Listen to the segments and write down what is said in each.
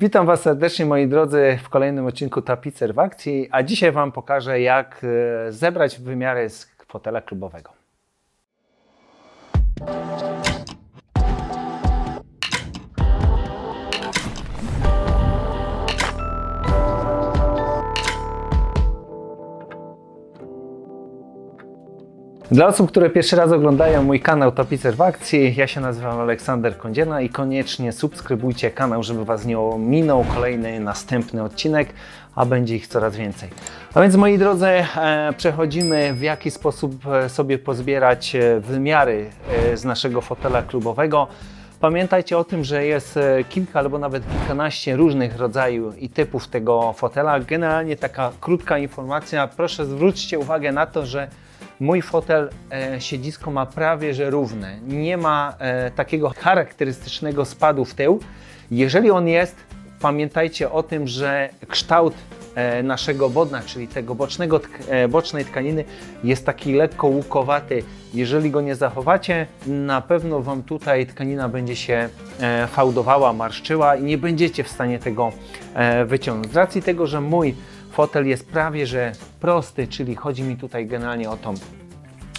Witam Was serdecznie moi drodzy w kolejnym odcinku Tapicer w akcji, a dzisiaj Wam pokażę jak e, zebrać wymiary z fotela klubowego. Dla osób, które pierwszy raz oglądają mój kanał Tapicer w akcji, ja się nazywam Aleksander Kądziena i koniecznie subskrybujcie kanał, żeby Was nie ominął kolejny, następny odcinek, a będzie ich coraz więcej. A więc moi drodzy, e, przechodzimy w jaki sposób e, sobie pozbierać e, wymiary z naszego fotela klubowego. Pamiętajcie o tym, że jest kilka albo nawet kilkanaście różnych rodzajów i typów tego fotela. Generalnie taka krótka informacja. Proszę zwróćcie uwagę na to, że Mój fotel e, siedzisko ma prawie że równe. Nie ma e, takiego charakterystycznego spadu w tył. Jeżeli on jest, pamiętajcie o tym, że kształt e, naszego bodna, czyli tego bocznego, e, bocznej tkaniny jest taki lekko łukowaty. Jeżeli go nie zachowacie, na pewno Wam tutaj tkanina będzie się e, fałdowała, marszczyła i nie będziecie w stanie tego e, wyciągnąć. Z racji tego, że mój fotel jest prawie że prosty, czyli chodzi mi tutaj generalnie o tą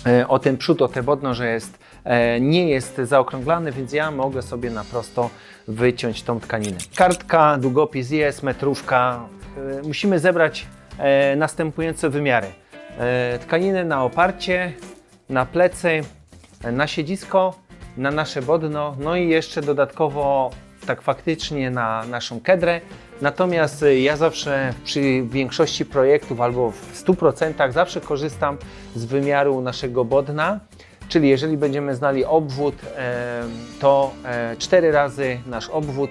e, o ten przód, o te bodno, że jest, e, nie jest zaokrąglany, więc ja mogę sobie na prosto wyciąć tą tkaninę. Kartka, długopis jest, metrówka. E, Musimy zebrać następujące wymiary. Tkaniny na oparcie, na plecy, na siedzisko, na nasze bodno, no i jeszcze dodatkowo tak faktycznie na naszą kedrę. Natomiast y, ja zawsze przy większości projektów albo w 100% zawsze korzystam z wymiaru naszego bodna. Czyli jeżeli będziemy znali obwód, e, to 4 razy nasz obwód,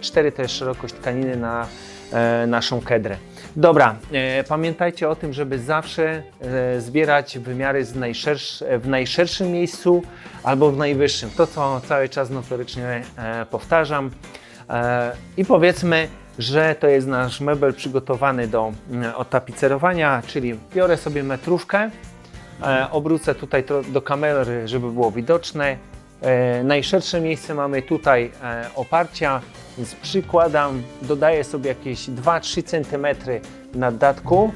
4 to jest szerokość tkaniny na e, naszą kedrę. Dobra, e, pamiętajcie o tym, żeby zawsze e, zbierać wymiary w najszerszym miejscu albo w najwyższym. To, co cały czas notorycznie e, powtarzam. E, I powiedzmy, że to jest nasz mebel przygotowany do mm, otapicerowania, czyli biorę sobie metrówkę, e, obrócę tutaj do kamery, żeby było widoczne. E, najszersze miejsce mamy tutaj e, oparcia, więc przykładam, dodaję sobie jakieś 2-3 cm naddatku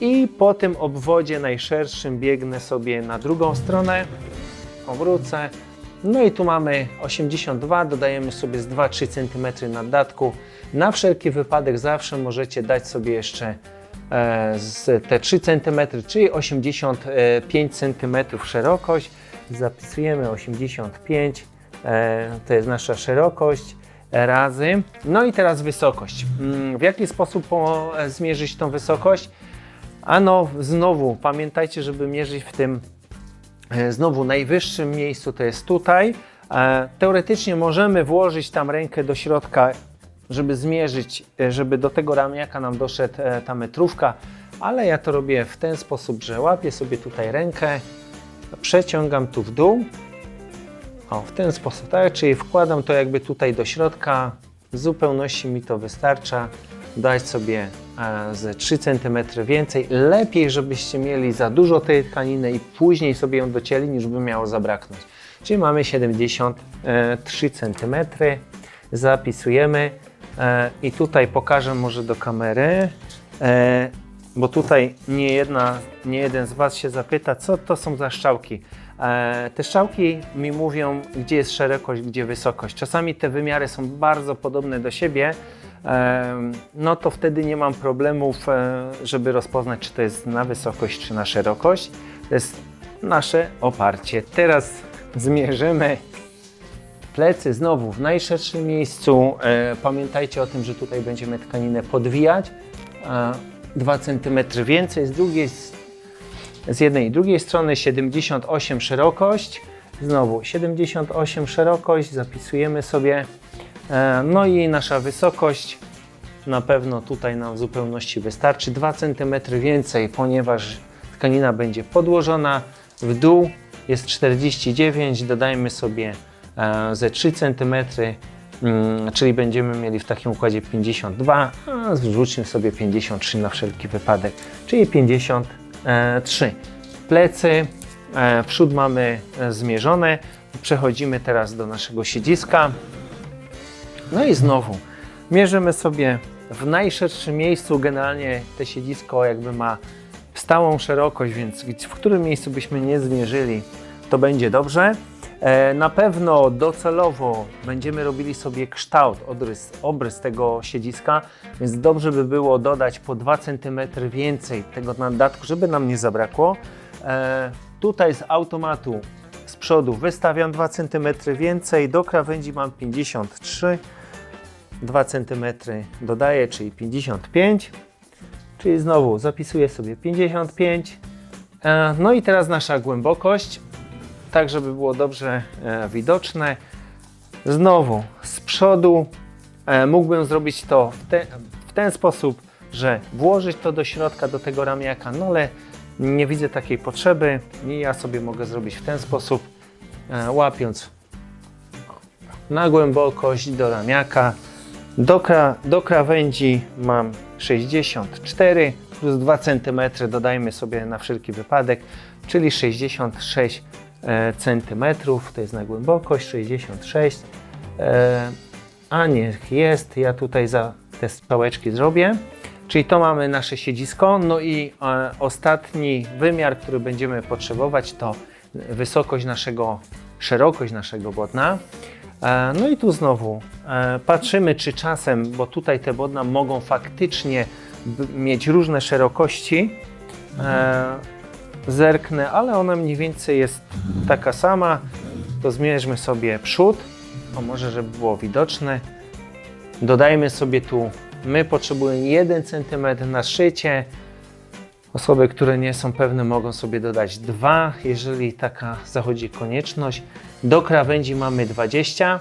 i po tym obwodzie najszerszym biegnę sobie na drugą stronę, obrócę. No i tu mamy 82, dodajemy sobie z 2-3 cm naddatku. Na wszelki wypadek zawsze możecie dać sobie jeszcze e, z te 3 cm, czyli 85 cm szerokość. Zapisujemy 85, e, to jest nasza szerokość razy. No i teraz wysokość. Mm, W jaki sposób po, e, zmierzyć tą wysokość? Ano, znowu pamiętajcie, żeby mierzyć w tym e, znowu najwyższym miejscu, to jest tutaj. E, Teoretycznie możemy włożyć tam rękę do środka, żeby zmierzyć, e, żeby do tego ramiaka nam doszedł e, ta metrówka, ale ja to robię w ten sposób, że łapię sobie tutaj rękę, przeciągam tu w dół, o, w ten sposób, tak? Czyli wkładam to jakby tutaj do środka, w zupełności mi to wystarcza. Dać sobie e, ze 3 cm więcej. Lepiej, żebyście mieli za dużo tej tkaniny i później sobie ją docięli, niż by miało zabraknąć. Czyli mamy 73 cm. Zapisujemy e, i tutaj pokażę może do kamery. E, bo tutaj nie, jedna, nie jeden z Was się zapyta, co to są za strzałki. E, te strzałki mi mówią, gdzie jest szerokość, gdzie wysokość. Czasami te wymiary są bardzo podobne do siebie, e, no to wtedy nie mam problemów, e, żeby rozpoznać, czy to jest na wysokość, czy na szerokość. To jest nasze oparcie. Teraz zmierzymy plecy znowu w najszerszym miejscu. E, pamiętajcie o tym, że tutaj będziemy tkaninę podwijać. E, 2 cm więcej, z drugiej z jednej i drugiej strony 78 szerokość. Znowu 78 szerokość, zapisujemy sobie. E, no i nasza wysokość na pewno tutaj nam w zupełności wystarczy. 2 cm więcej, ponieważ tkanina będzie podłożona w dół. Jest 49, dodajmy sobie e, ze 3 cm, mm, czyli będziemy mieli w takim układzie 52, a zrzućmy sobie 53 na wszelki wypadek, czyli 53. Plecy, e, przód mamy zmierzone. Przechodzimy teraz do naszego siedziska. No i znowu Mierzymy sobie w najszerszym miejscu, generalnie te siedzisko jakby ma stałą szerokość, więc w którym miejscu byśmy nie zmierzyli, to będzie dobrze. E, Na pewno docelowo będziemy robili sobie kształt, odrys, obrys tego siedziska, więc dobrze by było dodać po 2 cm więcej tego naddatku, żeby nam nie zabrakło. E, Tutaj z automatu z przodu wystawiam 2 cm więcej, do krawędzi mam 53 2 cm dodaję, czyli 55. Czyli znowu zapisuję sobie 55. E, No i teraz nasza głębokość, tak żeby było dobrze e, widoczne. Znowu z przodu e, mógłbym zrobić to w, te, w ten sposób, że włożyć to do środka, do tego ramiaka, no ale nie widzę takiej potrzeby i ja sobie mogę zrobić w ten sposób, łapiąc na głębokość do ramiaka. Do, kra, do krawędzi mam 64 plus 2 cm dodajmy sobie na wszelki wypadek, czyli 66 e, cm. To jest na głębokość 66. E, a niech jest, ja tutaj za te strzałeczki zrobię. Czyli to mamy nasze siedzisko. No i e, ostatni wymiar, który będziemy potrzebować, to wysokość naszego, szerokość naszego błotna. E, No i tu znowu e, patrzymy, czy czasem, bo tutaj te błotna mogą faktycznie mieć różne szerokości. E, Zerknę, ale ona mniej więcej jest taka sama. To zmierzmy sobie przód. O może, żeby było widoczne. Dodajmy sobie tu, my potrzebujemy 1 cm na szycie. Osoby, które nie są pewne, mogą sobie dodać 2, jeżeli taka zachodzi konieczność. Do krawędzi mamy 20.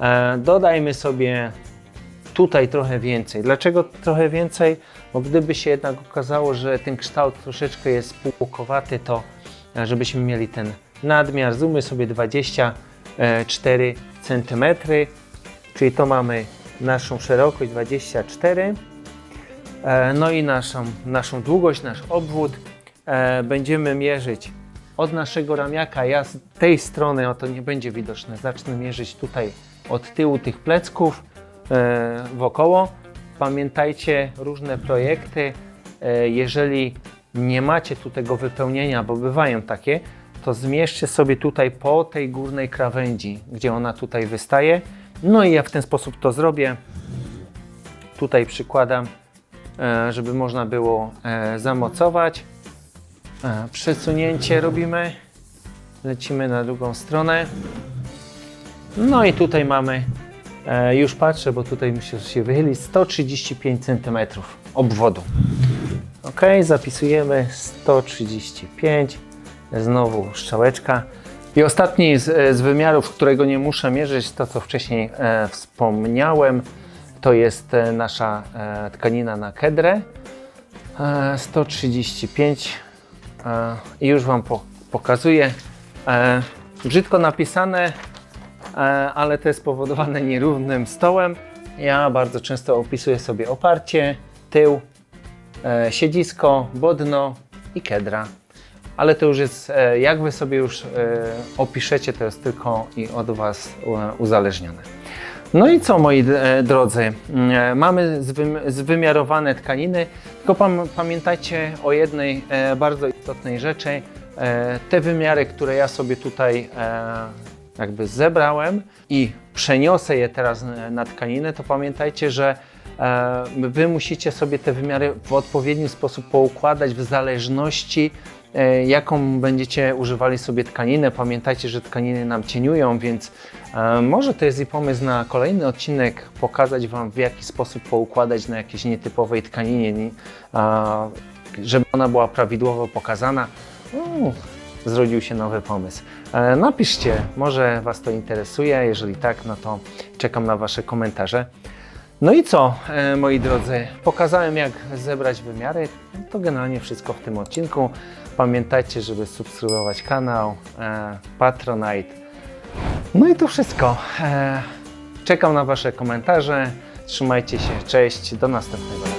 E, dodajmy sobie tutaj trochę więcej. Dlaczego trochę więcej? Bo gdyby się jednak okazało, że ten kształt troszeczkę jest półkowaty, to e, żebyśmy mieli ten nadmiar, zróbmy sobie 24 cm, czyli to mamy naszą szerokość 24 E, No i naszą, naszą długość, nasz obwód e, będziemy mierzyć od naszego ramiaka. Ja z tej strony, o to nie będzie widoczne, zacznę mierzyć tutaj od tyłu tych plecków e, wokoło. Pamiętajcie, różne projekty, e, jeżeli nie macie tu tego wypełnienia, bo bywają takie, to zmierzcie sobie tutaj po tej górnej krawędzi, gdzie ona tutaj wystaje. No i ja w ten sposób to zrobię. Tutaj przykładam e, żeby można było e, zamocować. E, Przesunięcie robimy. Lecimy na drugą stronę. No i tutaj mamy, e, już patrzę, bo tutaj że się wychyli, 135 cm obwodu. Ok, zapisujemy 135. Znowu strzałeczka. I ostatni z, z wymiarów, którego nie muszę mierzyć, to co wcześniej e, wspomniałem, to jest e, nasza e, tkanina na kedrę. E, 135 e, i już Wam po, pokazuję. Brzydko napisane, ale to jest spowodowane nierównym stołem. Ja bardzo często opisuję sobie oparcie, tył, siedzisko, bodno i kedra. Ale to już jest, jak Wy sobie już opiszecie, to jest tylko i od Was uzależnione. No i co, moi e, drodzy, E, mamy zwym- zwymiarowane tkaniny, tylko pam, pamiętajcie o jednej e, bardzo istotnej rzeczy. Te wymiary, które ja sobie tutaj jakby zebrałem i przeniosę je teraz na tkaninę, to pamiętajcie, że Wy musicie sobie te wymiary w odpowiedni sposób poukładać w zależności jaką będziecie używali sobie tkaninę. Pamiętajcie, że tkaniny nam cieniują, więc e, może to jest i pomysł na kolejny odcinek, pokazać Wam w jaki sposób poukładać na jakiejś nietypowej tkaninie, żeby ona była prawidłowo pokazana. Uuu, zrodził się nowy pomysł. E, Napiszcie, może Was to interesuje. Jeżeli tak, no to czekam na Wasze komentarze. No i co, e, moi drodzy, pokazałem jak zebrać wymiary. To generalnie wszystko w tym odcinku. Pamiętajcie, żeby subskrybować kanał e, Patronite. No i to wszystko. E, Czekam na Wasze komentarze. Trzymajcie się, cześć, do następnego.